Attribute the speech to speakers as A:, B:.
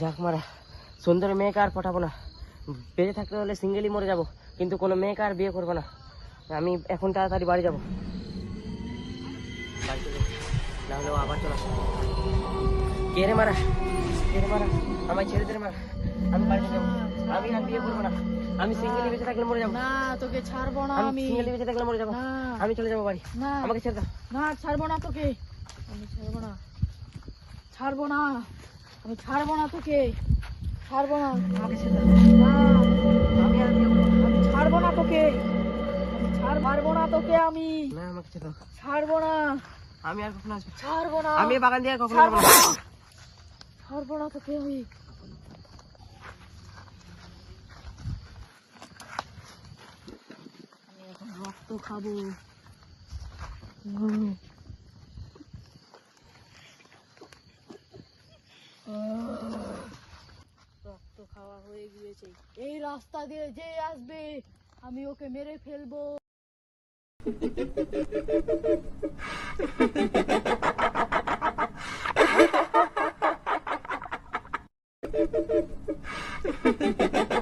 A: যাক মারা, সুন্দর মেয়েকে আর পটাবো না। বেঁচে থাকতে হলে সিঙ্গেলই মরে যাব, কিন্তু কোনো মেয়েকে আর বিয়ে করব না। আমি এখন তাড়াতাড়ি বাড়ি যাব। বাড়ি চলে না হলে ও আবার চলে কে রে মারা? কে রে মারা? আমায় ছেড়ে দে রে মারা। আমি বাড়িতে যাব, আমি আর বিয়ে করব না। আমি সিঙ্গেলই বেঁচে থাকলে মরে যাব।
B: না তোকে ছাড়বো না
A: আমি সিঙ্গেলই বেঁচে থাকলে মরে যাব।
B: না।
A: আমি চলে যাব বাড়ি।
B: না।
A: আমাকে ছেড়ে দাও।
B: না ছাড়বো না তোকে। আমি ছাড়বো না। ছাড়বো না। আমি ছাড়বো না তোকে। ছাড়বো না।
A: আমাকে ছেড়ে দাও।
B: না।
A: আমি আর।
B: আমি ছাড়বো না তোকে। ছাড় মারবো না তোকে আমি।
A: না আমাকে ছেড়ে দাও।
B: ছাড়বো না।
A: আমি আর কখনো আসব
B: ছাড়বো না।
A: আমি বাগান দিয়ে কখনো
B: ছাড়বো না তোকে আমি এখন রক্ত খাব। রক্ত খাওয়া হয়ে গিয়েছে। এই রাস্তা দিয়ে যে আসবে আমি ওকে মেরে ফেলব।